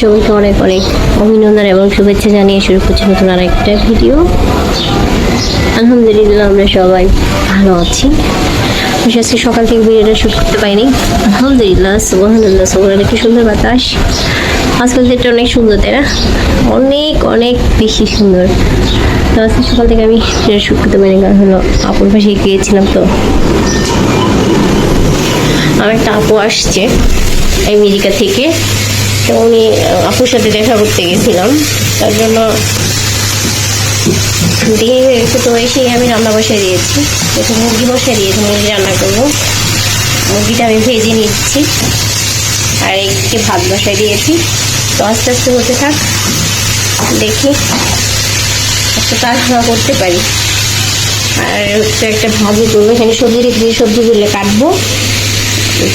সবাইকে অনেক অনেক অভিনন্দন এবং শুভেচ্ছা জানিয়ে শুরু করছি নতুন আর একটা ভিডিও। আলহামদুলিল্লাহ আমরা সবাই ভালো আছি। আজকে সকাল থেকে ভিডিওটা শ্যুট করতে পারিনি। আলহামদুলিল্লাহ, সুবহানাল্লাহ সুবহানাল্লাহ, কি সুন্দর বাতাস। আজকাল যেটা অনেক সুন্দর তাই না? অনেক অনেক বেশি সুন্দর। তো আজকে সকাল থেকে আমি শ্যুট করতে পারিনি হলো আপুর পাশে গিয়েছিলাম তো। আমার একটা আপু আসছে আমেরিকা থেকে। তো উনি আপুর সাথে দেখা করতে গেছিলাম। তার জন্য দিয়ে গেছে তো এসেই আমি রান্না বসাই দিয়েছি। একটু মুরগি বসাই দিয়েছি, মুরগি রান্না করব। মুরগিটা আমি ভেজে নিচ্ছি। আর এইদিকে ভাত বসাই দিয়েছি। তো আস্তে আস্তে হতে থাক। দেখি একটু তাড়াহুড়া করতে পারি। আর হচ্ছে একটা ভাজি করব। এখানে সবজি রেখে সবজিগুলো কাটবো।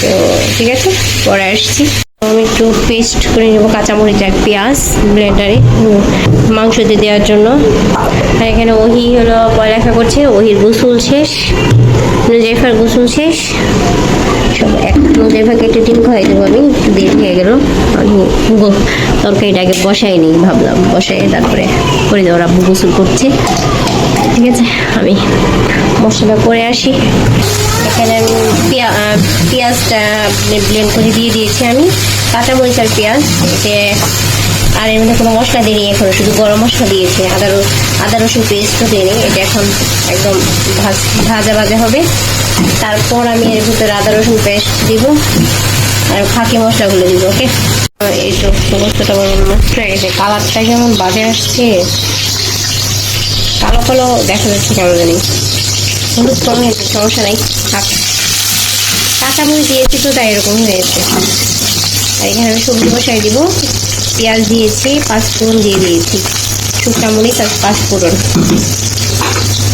তো ঠিক আছে, পরে আসছি। আমি একটু পেস্ট করে নেব কাঁচামরিচ আর পেঁয়াজ ব্লেন্ডারে মাংসতে দেওয়ার জন্য। আর এখানে ওহি হলো পড়ালেখা করছে, ওহির গোসল শেষ। নুজেফার গোসল শেষ। সব এক নুজেফাকে একটু ডিম খাওয়াই দেবো আমি, একটু দেরি হয়ে গেল। আমি গো- তরকারিটাকে বসাই নিই ভাবলাম, বসাই তারপরে করে দেবো আব্বু গোসল করছে। ঠিক আছে, আমি মশলা করে আসি। এখানে আমি পেঁয়াজটা ব্লেন্ড করে দিয়ে দিয়েছি আমি। কাঁচামরিচ আর পেঁয়াজ, এতে আর এর মধ্যে কোনো মশলা দিইনি এখন, শুধু গরম মশলা দিয়েছে। আদা আদা রসুন পেস্টও দিইনি এটা এখন একদম ভাজ, ভাজা হবে। তারপর আমি এর ভিতরে আদা রসুন পেস্ট দিব, আর ফাঁকি মশলাগুলো দিব, ওকে? এই তো সমস্তটা নষ্ট হয়ে গেছে কালারটা যেমন বাজে আসছে। কালো কালো দেখা যাচ্ছে কেমন জানি। হলুদ কম হয়েছে সমস্যা নাই কাঁচামরিচ দিয়েছি তো, তাই এরকম হয়েছে। আর এখানে আমি সবজি বসাই দিব। পেঁয়াজ দিয়েছি, পাঁচ পাঁচফোড়ন দিয়ে দিয়েছি। শুকনা মরিচ আর পাঁচফোড়ন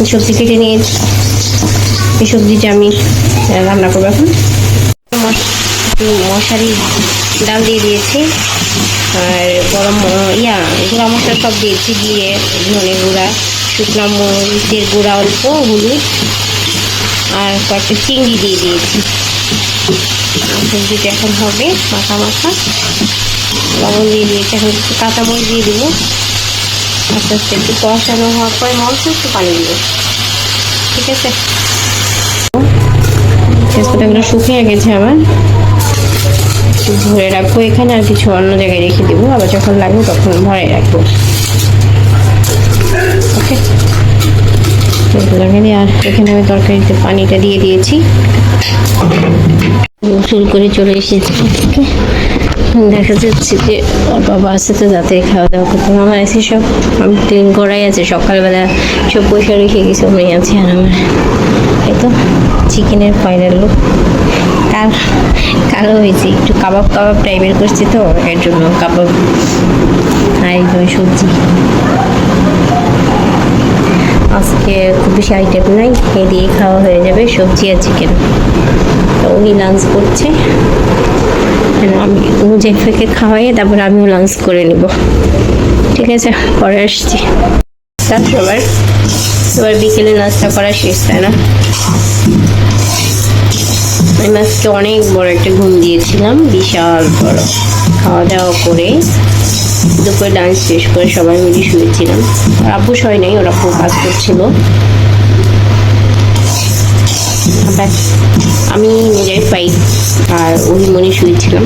এই সবজি কেটে নিয়েছি। এই সবজিটা আমি রান্না করব এখন। মশারি, ডাল দিয়ে দিয়েছি। আর গরম ইয়া, গুঁড়া মশলা সব দিয়েছি, দিয়ে ধনে গুঁড়া, শুকনা মরিচের গুঁড়া অল্প, হলুদ, আর কয়েকটা চিংড়ি দিয়ে দিয়েছি। সবজিটা এখন হবে, মাখা মাখা। লবণ দিয়ে দিয়েছি এখন একটু কাঁচামরিচ দিয়ে দিব। আস্তে আস্তে একটু কষানো হওয়ার পরে মাংস একটু পানি দিব। ঠিক আছে? তেজপাতাগুলো শুকিয়ে গেছে একটু ভরে রাখব এখানে আর কিছু অন্য জায়গায় রেখে দেবো। আবার যখন লাগবে তখন ভরে রাখব। ওকে? আর এখানে আমি তরকারিতে পানিটা দিয়ে দিয়েছি। গোসল করে চলে এসেছি। ওকে? দেখা যাচ্ছে যে ওর বাবা আছে তো যাতে খাওয়া দাওয়া করতে। আমার আছে সব ক্লিন করাই আছে। সকালবেলা সব পয়সা রেখে গেছে আমি আছে আর আমার। এই তো চিকেনের ফাইনাল লোক কাল, কালো হয়েছে, একটু কাবাব কাবাব টাইপের করছি তো, এর জন্য কাবাব, আর সবজি। আজকে খুব বেশি আইটেম নাই এ দিয়ে খাওয়া হয়ে যাবে, সবজি আর চিকেন তো উনি লাঞ্চ করছে। আমি জেফেকে খাওয়াই তারপর আমিও লাঞ্চ করে নিব। ঠিক আছে, পরে আসছি। সবার সবার বিকেলে নাস্তা করা শেষ, তাই না? আমি আজকে অনেক বড় একটা ঘুম দিয়েছিলাম, বিশাল বড়। খাওয়া দাওয়া করে দুপুরে ডান্স শেষ করে সবাই মিলে শুয়েছিলাম। আর আব্বু শয় নাই, ওরা খুব কাজ করছিল। আমি নিজেই পাই আর ওই মনে শুয়েছিলাম।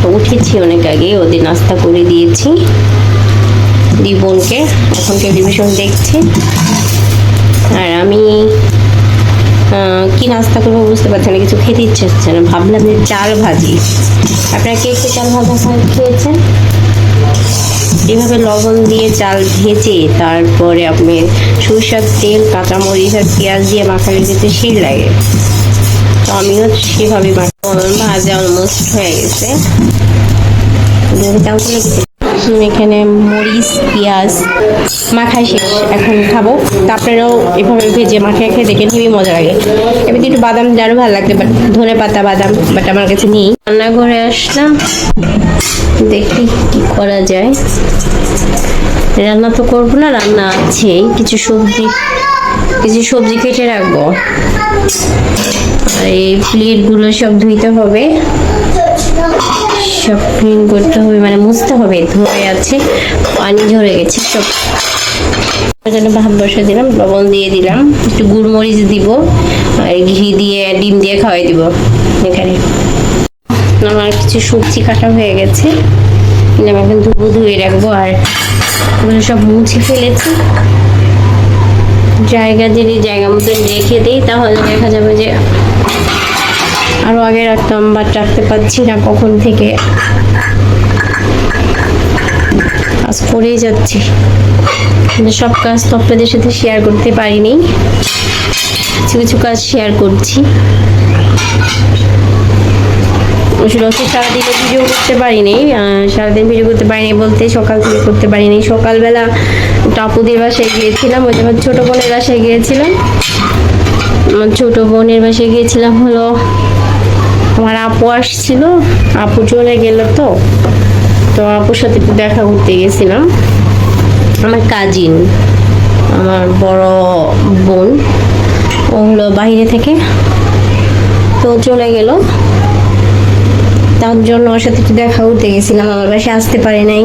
তো উঠেছি অনেক আগে, ওদের নাস্তা করে দিয়েছি। দুই বোনকে এখন টেলিভিশন দেখছে। আর আমি কি নাস্তা করব বুঝতে পারছি না, কিছু খেতে ইচ্ছে হচ্ছে না। ভাবলাম যে চাল ভাজি। আপনারা কে কে চাল ভাজা খেয়েছেন? এভাবে লবণ দিয়ে চাল ভেজে তারপরে আপনি সরষার তেল, কাঁচামরিচ আর পেঁয়াজ দিয়ে মাখালে যেতে সেই লাগে। তো আমিও সেভাবে ভাজা অলমোস্ট হয়ে গেছে। কেমন এখানে মরিচ, পেঁয়াজ মাখাই শেষ। এখন খাব। আপনারাও এভাবে ভেজে মাখিয়ে খেয়ে দেখে খুবই মজা লাগে। এমনি একটু বাদাম আরও ভালো লাগবে বাট ধনে পাতা, বাদাম বাট আমার কাছে নেই। রান্নাঘরে আসলাম। দেখি কি করা যায়। রান্না তো করব না, রান্না আছেই। কিছু সবজি কিছু সবজি কেটে রাখব। আর এই প্লেটগুলো সব ধুইতে হবে। সব ক্লিন করতে হবে মানে মুছতে হবে ধরে আছে, পানি ঝরে গেছে সব। জন্য ভাত বসে দিলাম, লবণ দিয়ে দিলাম, একটু গুড়মরিচ দিব, আর ঘি দিয়ে, ডিম দিয়ে খাওয়াই দিব এখানে। আমার কিছু সবজি কাটা হয়ে গেছে আমি এখন ধুবো ধুয়ে রাখব, আর সব মুছে ফেলেছি। জায়গা যদি জায়গা মতন রেখে দিই, তাহলে দেখা যাবে যে আরও আগে রাখতাম বাট রাখতে পারছি না কখন থেকে। কাজ করেই যাচ্ছি। সব কাজ তো আপনাদের সাথে শেয়ার করতে পারিনি। কিছু কিছু কাজ শেয়ার করছি। সারাদিনে ভিডিও করতে পারিনি সারাদিন ভিডিও করতে পারিনি বলতে সকাল থেকে করতে পারিনি। সকালবেলা টাপুদের বাসায় গিয়েছিলাম, ওই আমার ছোটো বোনের বাসায় গিয়েছিলাম। আমার ছোটো বোনের বাসায় গিয়েছিলাম হলো আমার আপু আসছিল, আপু চলে গেল তো। তো আপুর সাথে একটু দেখা করতে গেছিলাম। আমার কাজিন আমার বড় বোন, ও হলো বাইরে থেকে। তো চলে গেল। তার জন্য ওর সাথে একটু দেখা করতে গেছিলাম। আমার বাসে আসতে পারে নাই।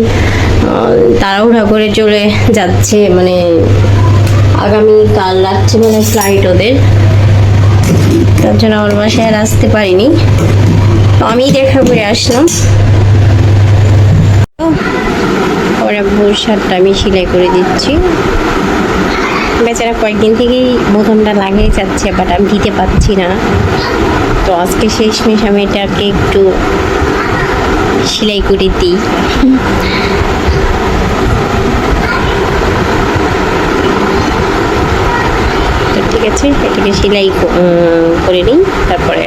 তাড়াহুড়া করে চলে যাচ্ছে। মানে আগামী কাল রাত্রে মানে ফ্লাইট ওদের। তার জন্য আমার বাসায় আর আসতে পারিনি। তো আমি দেখা করে আসলাম। ওরা ভোর সাতটা আমি সেলাই করে দিচ্ছি। বেচারা কয়েকদিন থেকেই বোতামটা লাগিয়ে যাচ্ছে বাট আমি দিতে পারছি না। তো আজকে শেষমেশ আমি এটাকে একটু সেলাই করে দিই। ঠিক আছে এটাকে সেলাই করে নিই, তারপরে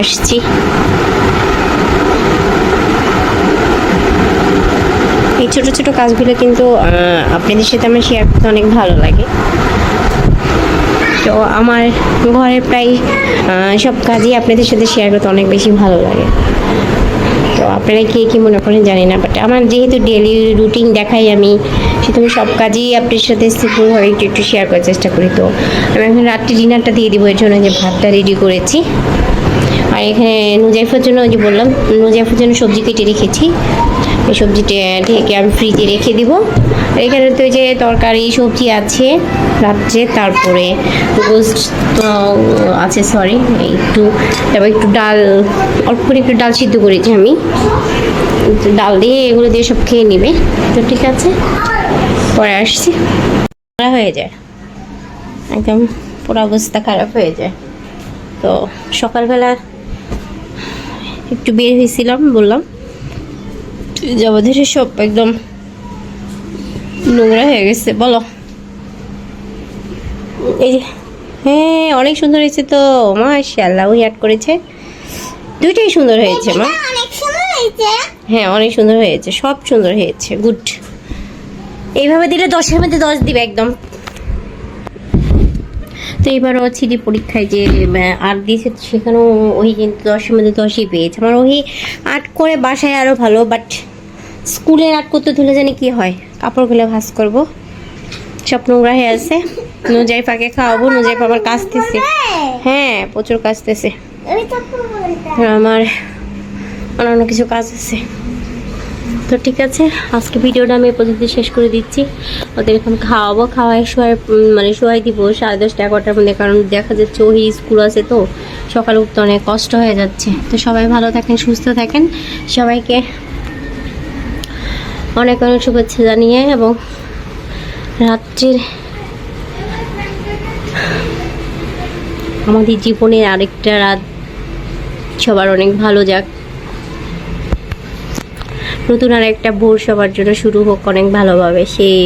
আসছি। এই ছোট ছোট কাজগুলো কিন্তু আপনাদের সাথে আমার শেয়ার করতে অনেক ভালো লাগে। তো আমার ঘরে প্রায় সব কাজই আপনাদের সাথে শেয়ার করতে অনেক বেশি ভালো লাগে। আপনারা কে কী মনে করেন জানি না বাট আমার যেহেতু ডেলি রুটিন দেখাই আমি সেহেতু আমি সব কাজেই আপনার সাথে সিম্পলভাবে একটু একটু শেয়ার করার চেষ্টা করি। তো আমি এখন রাত্রি ডিনারটা দিয়ে দিব, এর জন্য যে ভাতটা রেডি করেছি। আর এখানে নুজাইফার জন্য যে বললাম, নুজাইফার জন্য সবজি কেটে রেখেছি। এই সবজিটা ঢেকে আমি ফ্রিজে রেখে দিব। এখানে তো যে তরকারি, সবজি আছে রাত্রে, তারপরে গোস্ত আছে সরি একটু, তারপর একটু ডাল অল্প একটু ডাল সিদ্ধ করেছি আমি। ডাল দিয়ে এগুলো দিয়ে সব খেয়ে নেবে। তো ঠিক আছে, পরে আসছি। খারাপ হয়ে যায়। একদম পুরো অবস্থা খারাপ হয়ে যায়। তো সকালবেলা একটু বের হয়েছিলাম, বললাম যাব ধীরে সব একদম নোংরা হয়ে গেছে বলো। এই যে হ্যাঁ অনেক সুন্দর হয়েছে তো মাশাআল্লাহ ওই অ্যাড করেছে। দুইটাই সুন্দর হয়েছে মা। অনেক সুন্দর হয়েছে। হ্যাঁ অনেক সুন্দর হয়েছে সব সুন্দর হয়েছে গুড। এইভাবে দিলে দশের মধ্যে দশ দিবে একদম। তো এবারও ছিটি পরীক্ষায় যে আট দিয়েছে সেখানেও ওই কিন্তু দশের মধ্যে দশই পেয়েছে। আমার ওই আট করে বাসায় আরও ভালো বাট স্কুলে আট করতে ধুলে জানি কি হয়? কাপড়গুলো ভাস করব। সব নোংরা হয়ে আছে। নুজাইফাকে খাওয়াবো নুজাইফা আবার কাচতেছে। হ্যাঁ প্রচুর কাচতেছে। আমার অন্যান্য কিছু কাজ আছে। তো ঠিক আছে, আজকে ভিডিওটা আমি পর্যন্ত শেষ করে দিচ্ছি। ওদের এখন খাওয়াবো খাওয়াই শোয়াই মানে শোয়াই দিব। সাড়ে দশটা, এগারোটার মধ্যে, কারণ দেখা যাচ্ছে ওই স্কুল আছে তো, সকালে উঠতে অনেক কষ্ট হয়ে যাচ্ছে। তো সবাই ভালো থাকেন, সুস্থ থাকেন। সবাইকে অনেক অনেক শুভেচ্ছা জানিয়ে এবং রাত্রির আমাদের জীবনের আরেকটা রাত সবার অনেক ভালো যাক। নতুন আর একটা ভোর সবার জন্য শুরু হোক অনেক ভালোভাবে। সেই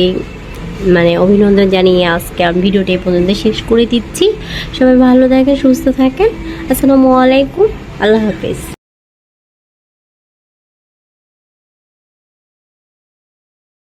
মানে অভিনন্দন জানিয়ে আজকে আমি ভিডিওটা পর্যন্ত শেষ করে দিচ্ছি। সবাই ভালো থাকেন, সুস্থ থাকেন। আসসালামু আলাইকুম। আল্লাহ হাফেজ।